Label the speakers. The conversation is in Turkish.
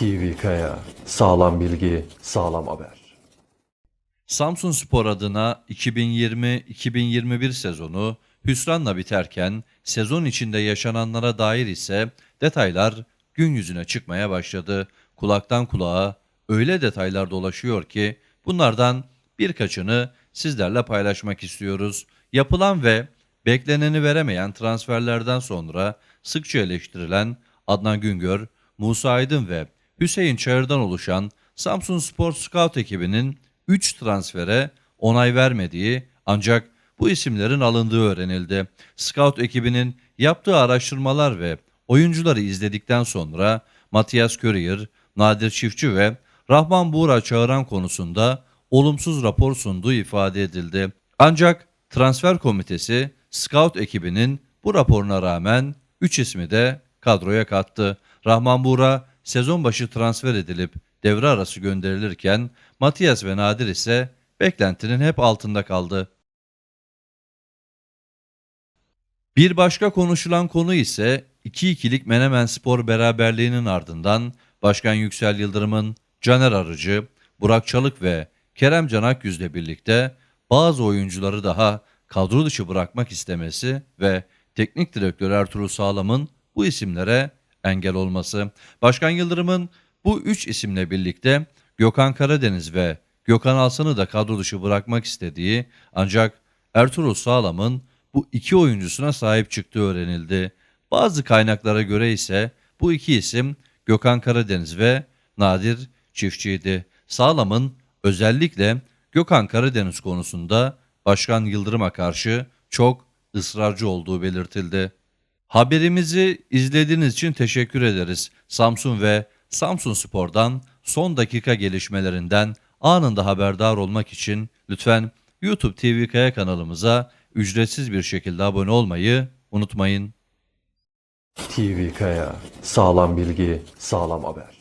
Speaker 1: TV Kaya. Sağlam bilgi, sağlam haber.
Speaker 2: Samsun Spor adına 2020-2021 sezonu hüsranla biterken sezon içinde yaşananlara dair ise detaylar gün yüzüne çıkmaya başladı. Kulaktan kulağa öyle detaylar dolaşıyor ki bunlardan birkaçını sizlerle paylaşmak istiyoruz. Yapılan ve bekleneni veremeyen transferlerden sonra sıkça eleştirilen Adnan Güngör, Musa Aydın ve Hüseyin Çağır'dan oluşan Samsun Spor Scout ekibinin 3 transfere onay vermediği ancak bu isimlerin alındığı öğrenildi. Scout ekibinin yaptığı araştırmalar ve oyuncuları izledikten sonra Matias Courier, Nadir Çiftçi ve Rahman Buğra Çağıran konusunda olumsuz rapor sunduğu ifade edildi. Ancak transfer komitesi Scout ekibinin bu raporuna rağmen 3 ismi de kadroya kattı. Rahman Buğra sezon başı transfer edilip devre arası gönderilirken Matias ve Nadir ise beklentinin hep altında kaldı. Bir başka konuşulan konu ise 2-2'lik Menemen Spor beraberliğinin ardından Başkan Yüksel Yıldırım'ın Caner Arıcı, Burak Çalık ve Kerem Can Akyüz'le birlikte bazı oyuncuları daha kadro dışı bırakmak istemesi ve teknik direktör Ertuğrul Sağlam'ın bu isimlere engel olması. Başkan Yıldırım'ın bu üç isimle birlikte Gökhan Karadeniz ve Gökhan Alsan'ı da kadro dışı bırakmak istediği ancak Ertuğrul Sağlam'ın bu iki oyuncusuna sahip çıktığı öğrenildi. Bazı kaynaklara göre ise bu iki isim Gökhan Karadeniz ve Nadir Çiftçi'ydi. Sağlam'ın özellikle Gökhan Karadeniz konusunda Başkan Yıldırım'a karşı çok ısrarcı olduğu belirtildi. Haberimizi izlediğiniz için teşekkür ederiz. Samsun ve Samsun Spor'dan son dakika gelişmelerinden anında haberdar olmak için lütfen YouTube TV Kaya kanalımıza ücretsiz bir şekilde abone olmayı unutmayın.
Speaker 1: TV Kaya. Sağlam bilgi, sağlam haber.